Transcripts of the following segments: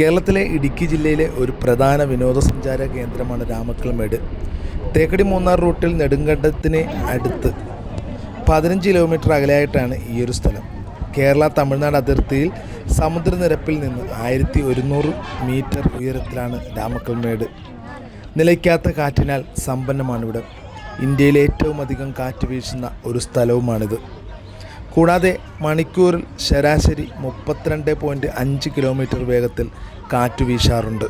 കേരളത്തിലെ ഇടുക്കി ജില്ലയിലെ ഒരു പ്രധാന വിനോദസഞ്ചാര കേന്ദ്രമാണ് രാമക്കൽമേട്. തേക്കടി മൂന്നാർ റൂട്ടിൽ നെടുങ്കണ്ടത്തിന് അടുത്ത് പതിനഞ്ച് കിലോമീറ്റർ അകലെയായിട്ടാണ് ഈ ഒരു സ്ഥലം. കേരള തമിഴ്നാട് അതിർത്തിയിൽ സമുദ്രനിരപ്പിൽ നിന്ന് ആയിരത്തി ഒരുന്നൂറ് മീറ്റർ ഉയരത്തിലാണ് രാമക്കൽമേട്. നിലയ്ക്കാത്ത കാറ്റിനാൽ സമ്പന്നമാണിവിടെ. ഇന്ത്യയിലെ ഏറ്റവും അധികം കാറ്റ് വീശുന്ന ഒരു സ്ഥലവുമാണിത്. കൂടാതെ മണിക്കൂറിൽ ശരാശരി മുപ്പത്തിരണ്ട് പോയിന്റ് അഞ്ച് കിലോമീറ്റർ വേഗത്തിൽ കാറ്റ് വീശാറുണ്ട്.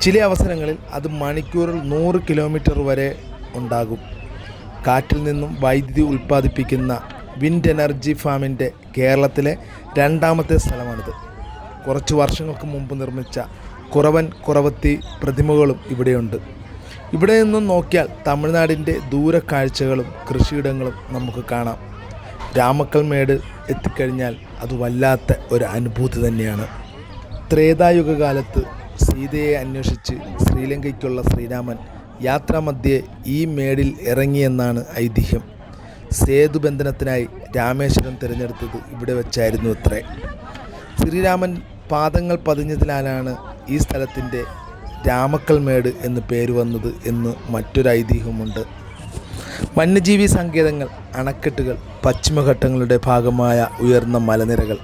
ചില അവസരങ്ങളിൽ അത് മണിക്കൂറിൽ നൂറ് കിലോമീറ്റർ വരെ ഉണ്ടാകും. കാറ്റിൽ നിന്നും വൈദ്യുതി ഉൽപ്പാദിപ്പിക്കുന്ന വിൻഡ് എനർജി ഫാമിന്റെ കേരളത്തിലെ രണ്ടാമത്തെ സ്ഥലമാണിത്. കുറച്ച് വർഷങ്ങൾക്ക് മുമ്പ് നിർമ്മിച്ച കുറവൻ കുറവത്തി പ്രതിമകളും ഇവിടെയുണ്ട്. ഇവിടെ നിന്നും നോക്കിയാൽ തമിഴ്നാടിന്റെ ദൂരക്കാഴ്ചകളും കൃഷിയിടങ്ങളും നമുക്ക് കാണാം. രാമക്കൽമേട് എത്തിക്കഴിഞ്ഞാൽ അത് വല്ലാത്ത ഒരു അനുഭൂതി തന്നെയാണ്. ത്രേതായുഗകാലത്ത് സീതയെ അന്വേഷിച്ച് ശ്രീലങ്കയ്ക്കുള്ള ശ്രീരാമൻ യാത്രാമധ്യേ ഈ മേടിൽ ഇറങ്ങിയെന്നാണ് ഐതിഹ്യം. സേതുബന്ധനത്തിനായി രാമേശ്വരം തിരഞ്ഞെടുത്തത് ഇവിടെ വെച്ചായിരുന്നു അത്രേ. ശ്രീരാമൻ പാദങ്ങൾ പതിഞ്ഞതിനാലാണ് ഈ സ്ഥലത്തിന്റെ രാമക്കൽമേട് എന്ന് പേര് വന്നത് എന്ന് മറ്റൊരു ഐതിഹ്യമുണ്ട്. വന്യജീവി സങ്കേതങ്ങൾ അണക്കെട്ടുകൾ പശ്ചിമഘട്ടങ്ങളുടെ ഭാഗമായ ഉയർന്ന മലനിരകൾ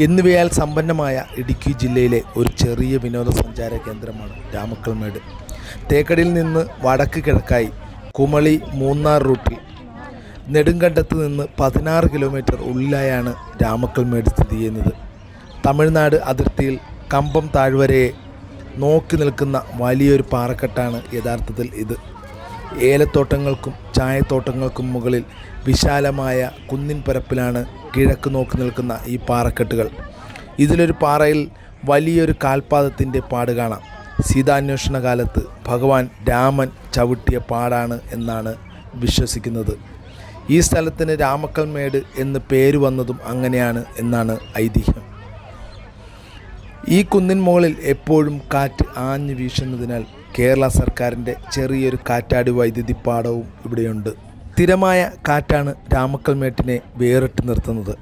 എന്നിവയാൽ സമ്പന്നമായ ഇടുക്കി ജില്ലയിലെ ഒരു ചെറിയ വിനോദസഞ്ചാര കേന്ദ്രമാണ് രാമക്കൽമേട്. തേക്കടിയിൽ നിന്ന് വടക്ക് കിഴക്കായി കുമളി മൂന്നാർ റൂട്ടിൽ നെടുങ്കണ്ടത്ത് നിന്ന് പതിനാറ് കിലോമീറ്റർ ഉള്ളിലായാണ് രാമക്കൽമേട് സ്ഥിതി ചെയ്യുന്നത്. തമിഴ്നാട് അതിർത്തിയിൽ കമ്പം താഴ്വരയെ നോക്കി നിൽക്കുന്ന വലിയൊരു പാറക്കെട്ടാണ് യഥാർത്ഥത്തിൽ ഇത്. ഏലത്തോട്ടങ്ങൾക്കും ചായത്തോട്ടങ്ങൾക്കും മുകളിൽ വിശാലമായ കുന്നിൻ പരപ്പിലാണ് കിഴക്ക് നോക്കി നിൽക്കുന്ന ഈ പാറക്കെട്ടുകൾ. ഇതിലൊരു പാറയിൽ വലിയൊരു കാൽപാദത്തിന്റെ പാട് കാണാം. സീതാന്വേഷണ കാലത്ത് ഭഗവാൻ രാമൻ ചവിട്ടിയ പാടാണ് എന്നാണ് വിശ്വസിക്കുന്നത്. ഈ സ്ഥലത്തിന് രാമക്കൽമേട് എന്ന് പേര് വന്നതും അങ്ങനെയാണ് എന്നാണ് ഐതിഹ്യം. ഈ കുന്നിൻ മുകളിൽ എപ്പോഴും കാറ്റ് ആഞ്ഞു വീശുന്നതിനാൽ കേരള സർക്കാരിന്റെ ചെറിയൊരു കാറ്റാടി വൈദ്യുതി പാടവും ഇവിടെയുണ്ട്. സ്ഥിരമായ കാറ്റാണ് രാമക്കൽമേട്ടിനെ വേറിട്ട് നിർത്തുന്നത്.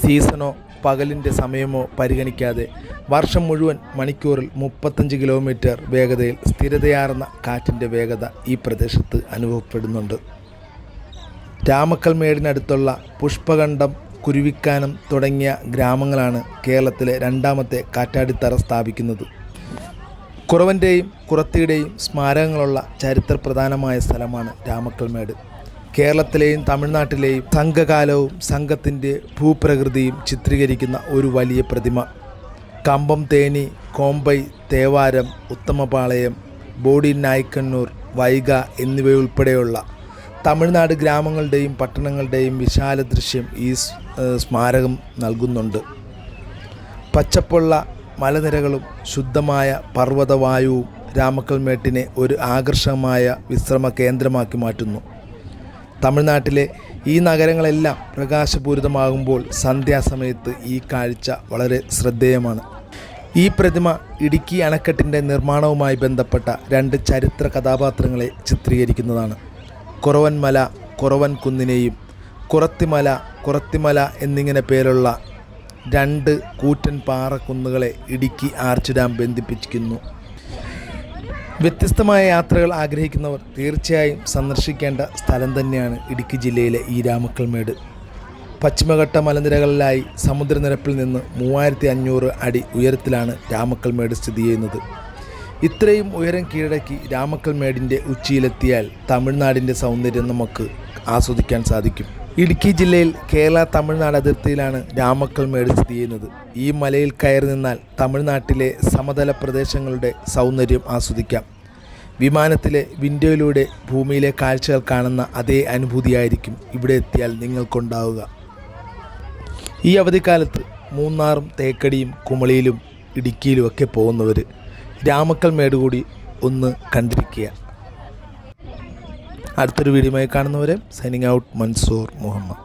സീസണോ പകലിന്റെ സമയമോ പരിഗണിക്കാതെ വർഷം മുഴുവൻ മണിക്കൂറിൽ മുപ്പത്തഞ്ച് കിലോമീറ്റർ വേഗതയിൽ സ്ഥിരതയാർന്ന കാറ്റിന്റെ വേഗത ഈ പ്രദേശത്ത് അനുഭവപ്പെടുന്നുണ്ട്. രാമക്കൽമേടിനടുത്തുള്ള പുഷ്പകണ്ഠം കുരുവിക്കാനം തുടങ്ങിയ ഗ്രാമങ്ങളാണ് കേരളത്തിലെ രണ്ടാമത്തെ കാറ്റാടിത്തറ സ്ഥാപിക്കുന്നത്. കുറവന്റെയും കുറത്തിയുടെയും സ്മാരകങ്ങളുള്ള ചരിത്ര പ്രധാനമായ സ്ഥലമാണ് രാമക്കൽമേട്. കേരളത്തിലെയും തമിഴ്നാട്ടിലെയും സംഘകാലവും സംഘത്തിന്റെ ഭൂപ്രകൃതിയും ചിത്രീകരിക്കുന്ന ഒരു വലിയ പ്രതിമ. കമ്പം തേനി കോമ്പൈ തേവാരം ഉത്തമപാളയം ബോഡി നായ്ക്കണ്ണൂർ വൈഗ എന്നിവയുൾപ്പെടെയുള്ള തമിഴ്നാട് ഗ്രാമങ്ങളുടെയും പട്ടണങ്ങളുടെയും വിശാല ദൃശ്യം ഈ സ്മാരകം നൽകുന്നുണ്ട്. പച്ചപ്പുള്ള മലനിരകളും ശുദ്ധമായ പർവതവായുവും രാമക്കൽമേട്ടിനെ ഒരു ആകർഷകമായ വിശ്രമ കേന്ദ്രമാക്കി മാറ്റുന്നു. തമിഴ്നാട്ടിലെ ഈ നഗരങ്ങളെല്ലാം പ്രകാശപൂരിതമാകുമ്പോൾ സന്ധ്യാസമയത്ത് ഈ കാഴ്ച വളരെ ശ്രദ്ധേയമാണ്. ഈ പ്രതിമ ഇടുക്കി അണക്കെട്ടിന്റെ നിർമ്മാണവുമായി ബന്ധപ്പെട്ട രണ്ട് ചരിത്ര കഥാപാത്രങ്ങളെ ചിത്രീകരിക്കുന്നതാണ്. കുറവൻമല കുറവൻ കുന്നിനെയും കുറത്തിമല കുറത്തിമല എന്നിങ്ങനെ പേരുള്ള രണ്ട് കൂറ്റൻ പാറക്കുന്നുകളെ ഇടുക്കി ആർച്ച് ഡാം ബന്ധിപ്പിച്ചിരിക്കുന്നു. വ്യത്യസ്തമായ യാത്രകൾ ആഗ്രഹിക്കുന്നവർ തീർച്ചയായും സന്ദർശിക്കേണ്ട സ്ഥലം തന്നെയാണ് ഇടുക്കി ജില്ലയിലെ ഈ രാമക്കൽമേട്. പശ്ചിമഘട്ട മലനിരകളിലായി സമുദ്രനിരപ്പിൽ നിന്ന് മൂവായിരത്തി അഞ്ഞൂറ് അടി ഉയരത്തിലാണ് രാമക്കൽമേട് സ്ഥിതി ചെയ്യുന്നത്. ഇത്രയും ഉയരം കീഴടക്കി രാമക്കൽമേടിന്റെ ഉച്ചിയിലെത്തിയാൽ തമിഴ്നാടിന്റെ സൗന്ദര്യം നമുക്ക് ആസ്വദിക്കാൻ സാധിക്കും. ഇടുക്കി ജില്ലയിൽ കേരള തമിഴ്നാട് അതിർത്തിയിലാണ് രാമക്കൽമേട് സ്ഥിതി ചെയ്യുന്നത്. ഈ മലയിൽ കയറി നിന്നാൽ തമിഴ്നാട്ടിലെ സമതല പ്രദേശങ്ങളുടെ സൗന്ദര്യം ആസ്വദിക്കാം. വിമാനത്തിലെ വിൻഡോയിലൂടെ ഭൂമിയിലെ കാഴ്ചകൾ കാണുന്ന അതേ അനുഭൂതിയായിരിക്കും ഇവിടെ എത്തിയാൽ നിങ്ങൾക്കുണ്ടാവുക. ഈ അവധിക്കാലത്ത് മൂന്നാറും തേക്കടിയും കുമളിയിലും ഇടുക്കിയിലുമൊക്കെ പോകുന്നവർ രാമക്കൽമേട് കൂടി ഒന്ന് കണ്ടിരിക്കുക. അടുത്തൊരു വീഡിയോയുമായി കാണുന്നവരെ സൈനിങ് ഔട്ട് മൻസൂർ മുഹമ്മദ്.